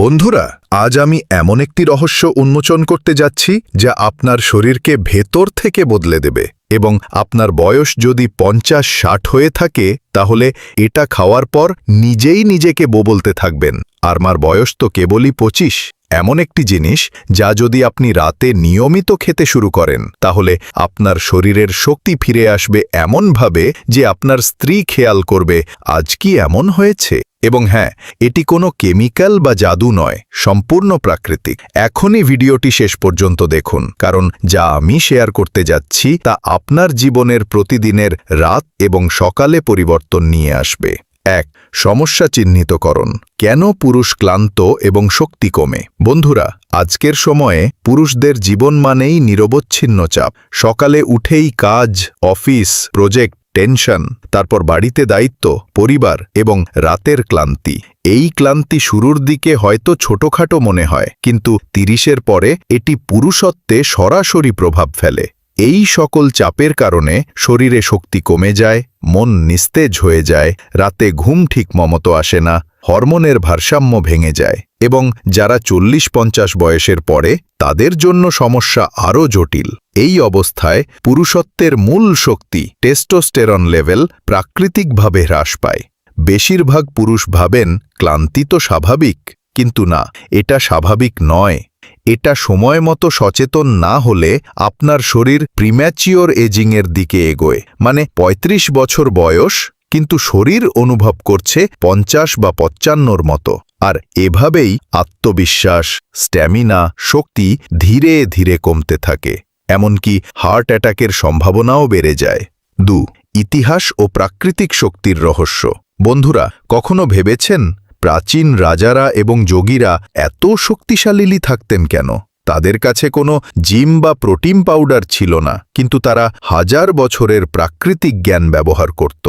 বন্ধুরা, আজ আমি এমন একটি রহস্য উন্মোচন করতে যাচ্ছি যা আপনার শরীরকে ভেতর থেকে বদলে দেবে এবং আপনার বয়স যদি পঞ্চাশ, ষাট হয়ে থাকে, তাহলে এটা খাওয়ার পর নিজেই নিজেকে বলতে থাকবেন। আর মার বয়স তো কেবলই পঁচিশ। এমন একটি জিনিস যা যদি আপনি রাতে নিয়মিত খেতে শুরু করেন, তাহলে আপনার শরীরের শক্তি ফিরে আসবে এমনভাবে যে আপনার স্ত্রী খেয়াল করবে, আজ কি এমন হয়েছে? এবং হ্যাঁ এটি কোনো কেমিক্যাল বা জাদু নয়, সম্পূর্ণ প্রাকৃতিক। এখনই ভিডিওটি শেষ পর্যন্ত দেখুন, কারণ যা আমি শেয়ার করতে যাচ্ছি তা আপনার জীবনের প্রতিদিনের রাত এবং সকালে পরিবর্তন নিয়ে আসবে। এক, সমস্যা চিহ্নিতকরণ কেন পুরুষ ক্লান্ত এবং শক্তি কমে? বন্ধুরা, আজকের সময়ে পুরুষদের জীবন মানেই নিরবচ্ছিন্ন চাপ। সকালে উঠেই কাজ, অফিস, প্রজেক্ট টেনশন, তারপর বাড়িতে দায়িত্ব, পরিবার এবং রাতের ক্লান্তি। এই ক্লান্তি শুরুর দিকে হয়তো ছোটখাটো মনে হয়, কিন্তু তিরিশের পরে এটি পুরুষত্বে সরাসরি প্রভাব ফেলে। এই সকল চাপের কারণে শরীরে শক্তি কমে যায়, মন নিস্তেজ হয়ে যায়, রাতে ঘুম ঠিক মমতো আসে না হরমোনের ভারসাম্য ভেঙে যায় এবং যারা চল্লিশ পঞ্চাশ বয়সের পরে, তাদের জন্য সমস্যা আরও জটিল। এই অবস্থায় পুরুষত্বের মূল শক্তি টেস্টোস্টেরন লেভেল প্রাকৃতিকভাবে হ্রাস পায়। বেশিরভাগ পুরুষ ভাবেন ক্লান্তি তো স্বাভাবিক, কিন্তু না, এটা স্বাভাবিক নয়। এটা সময় মতো সচেতন না হলে আপনার শরীর প্রিম্যাচিওর এজিংয়ের দিকে এগোয়। মানে ৩৫ বছর বয়স কিন্তু শরীর অনুভব করছে পঞ্চাশ বা পঞ্চান্নর মতো। আর এভাবেই আত্মবিশ্বাস, স্ট্যামিনা, শক্তি ধীরে ধীরে কমতে থাকে। এমনকি হার্ট অ্যাটাকের সম্ভাবনাও বেড়ে যায়। দু, ইতিহাস ও প্রাকৃতিক শক্তির রহস্য। বন্ধুরা, কখনো ভেবেছেন প্রাচীন রাজারা এবং যোগীরা এত শক্তিশালী থাকতেন কেন? তাদের কাছে কোনো জিম বা প্রোটিন পাউডার ছিল না, কিন্তু তারা হাজার বছরের প্রাকৃতিক জ্ঞান ব্যবহার করত।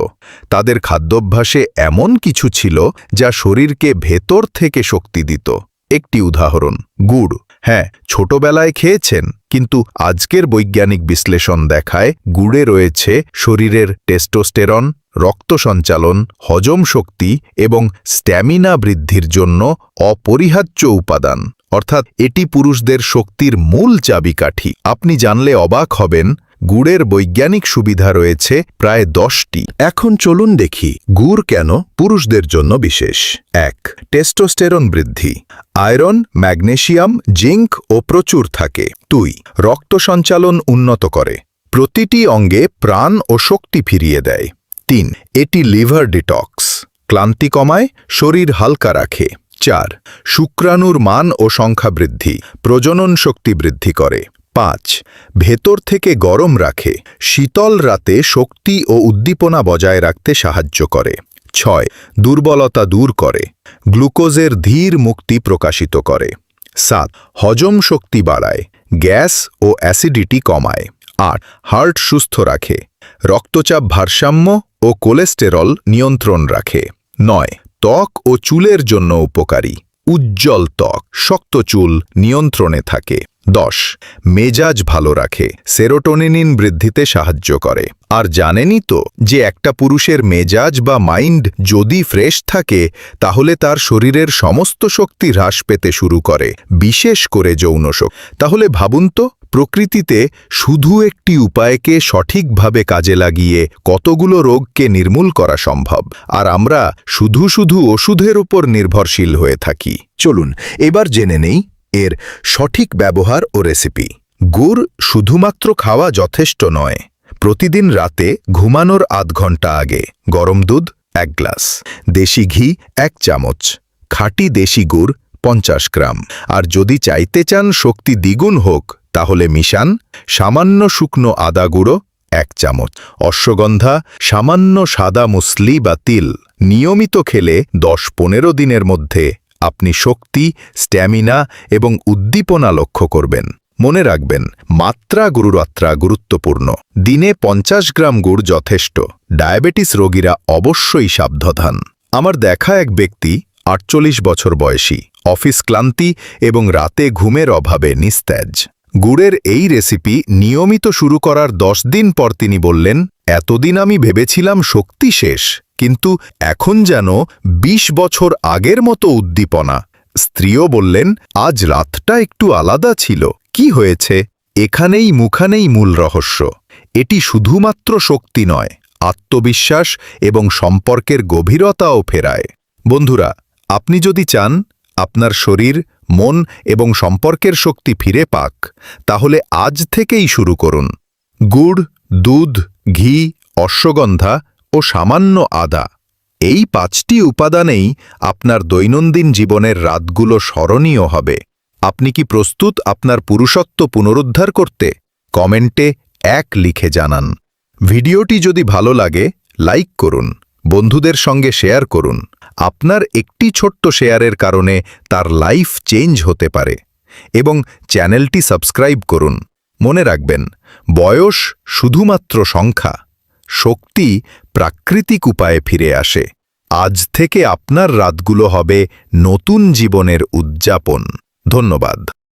তাদের খাদ্যাভ্যাসে এমন কিছু ছিল যা শরীরকে ভেতর থেকে শক্তি দিত। একটি উদাহরণ, গুড়। হ্যাঁ ছোটবেলায় খেয়েছেন, কিন্তু আজকের বৈজ্ঞানিক বিশ্লেষণ দেখায় গুড়ে রয়েছে শরীরের টেস্টোস্টেরন, রক্ত সঞ্চালন, হজম শক্তি এবং স্ট্যামিনা বৃদ্ধির জন্য অপরিহার্য উপাদান। অর্থাৎ এটি পুরুষদের শক্তির মূল চাবিকাঠি। আপনি জানলে অবাক হবেন, গুড়ের বৈজ্ঞানিক সুবিধা রয়েছে প্রায় দশটি। এখন চলুন দেখি, গুড় কেন পুরুষদের জন্য বিশেষ? এক, টেস্টোস্টেরন বৃদ্ধি। আয়রন, ম্যাগনেশিয়াম, জিঙ্ক ও প্রচুর থাকে। দুই, রক্ত সঞ্চালন উন্নত করে। প্রতিটি অঙ্গে প্রাণ ও শক্তি ফিরিয়ে দেয়। তিন, এটি লিভার ডিটক্স। ক্লান্তি কমায়, শরীর হালকা রাখে। চার, শুক্রাণুর মান ও সংখ্যা বৃদ্ধি, প্রজনন শক্তি বৃদ্ধি করে। পাঁচ, ভেতর থেকে গরম রাখে, শীতল রাতে শক্তি ও উদ্দীপনা বজায় রাখতে সাহায্য করে। ছয়, দুর্বলতা দূর করে, গ্লুকোজের ধীর মুক্তি প্রকাশিত করে। সাত, হজম শক্তি বাড়ায়, গ্যাস ও অ্যাসিডিটি কমায়। আট, হার্ট সুস্থ রাখে, রক্তচাপ ভারসাম্য ও কোলেস্টেরল নিয়ন্ত্রণ রাখে। নয় ত্বক ও চুলের জন্য উপকারী। উজ্জ্বল ত্বক, শক্ত চুল নিয়ন্ত্রণে থাকে। দশ, মেজাজ ভালো রাখে। সেরোটোনিন বৃদ্ধিতে সাহায্য করে। আর জানেনই তো যে একটা পুরুষের মেজাজ বা মাইন্ড যদি ফ্রেশ থাকে, তাহলে তার শরীরের সমস্ত শক্তি হ্রাস পেতে শুরু করে, বিশেষ করে যৌন শক্তি তাহলে ভাবুন তো প্রকৃতিতে শুধু একটি উপায়কে সঠিকভাবে কাজে লাগিয়ে কতগুলো রোগকে নির্মূল করা সম্ভব। আর আমরা শুধু শুধু ওষুধের ওপর নির্ভরশীল হয়ে থাকি। চলুন, এবার জেনে নেই এর সঠিক ব্যবহার ও রেসিপি। গুড় শুধুমাত্র খাওয়া যথেষ্ট নয়। প্রতিদিন রাতে ঘুমানোর আধ ঘণ্টা আগে গরম দুধ, এক গ্লাস। দেশি ঘি, এক চামচ। খাঁটি দেশি গুড়, পঞ্চাশ গ্রাম। আর যদি চাইতে চান, শক্তি দ্বিগুণ হোক তাহলে মিশান সামান্য শুকনো আদা গুঁড়ো, এক চামচ। অশ্বগন্ধা সামান্য সাদা মুসলি বা তিল নিয়মিত খেলে দশ পনেরো দিনের মধ্যে আপনি শক্তি, স্ট্যামিনা এবং উদ্দীপনা লক্ষ্য করবেন। মনে রাখবেন, মাত্রা গুরুরাত্রা গুরুত্বপূর্ণ। দিনে পঞ্চাশ গ্রাম গুড় যথেষ্ট। ডায়াবেটিস রোগীরা অবশ্যই সাবধান। আমার দেখা এক ব্যক্তি আটচল্লিশ বছর বয়সী, অফিস ক্লান্তি এবং রাতে ঘুমের অভাবে নিস্তেজ। গুড়ের এই রেসিপি নিয়মিত শুরু করার দশ দিন পর তিনি বললেন, এতদিন আমি ভেবেছিলাম শক্তি শেষ, কিন্তু এখন যেন ২০ বছর আগের মতো উদ্দীপনা। স্ত্রীও বললেন, আজ রাতটা একটু আলাদা ছিল। কি হয়েছে? এখানেই মুখানেই মূল রহস্য। এটি শুধুমাত্র শক্তি নয়, আত্মবিশ্বাস এবং সম্পর্কের গভীরতাও ফেরায়। বন্ধুরা, আপনি যদি চান, আপনার শরীর মন এবং সম্পর্কের শক্তি ফিরে পাক, তাহলে আজ থেকেই শুরু করুন। গুড়, দুধ, ঘি, অশ্বগন্ধা ও সামান্য আদা। এই পাঁচটি উপাদানেই আপনার দৈনন্দিন জীবনের রাতগুলো স্মরণীয় হবে। আপনি কি প্রস্তুত আপনার পুরুষত্ব পুনরুদ্ধার করতে? কমেন্টে এক লিখে জানান। ভিডিওটি যদি ভালো লাগে, লাইক করুন। বন্ধুদের সঙ্গে শেয়ার করুন। আপনার একটি ছোট্ট শেয়ারের কারণে তার লাইফ চেঞ্জ হতে পারে এবং চ্যানেলটি সাবস্ক্রাইব করুন। মনে রাখবেন, বয়স শুধুমাত্র সংখ্যা, শক্তি প্রাকৃতিক উপায়ে ফিরে আসে। আজ থেকে আপনার রাতগুলো হবে নতুন জীবনের উদযাপন। ধন্যবাদ।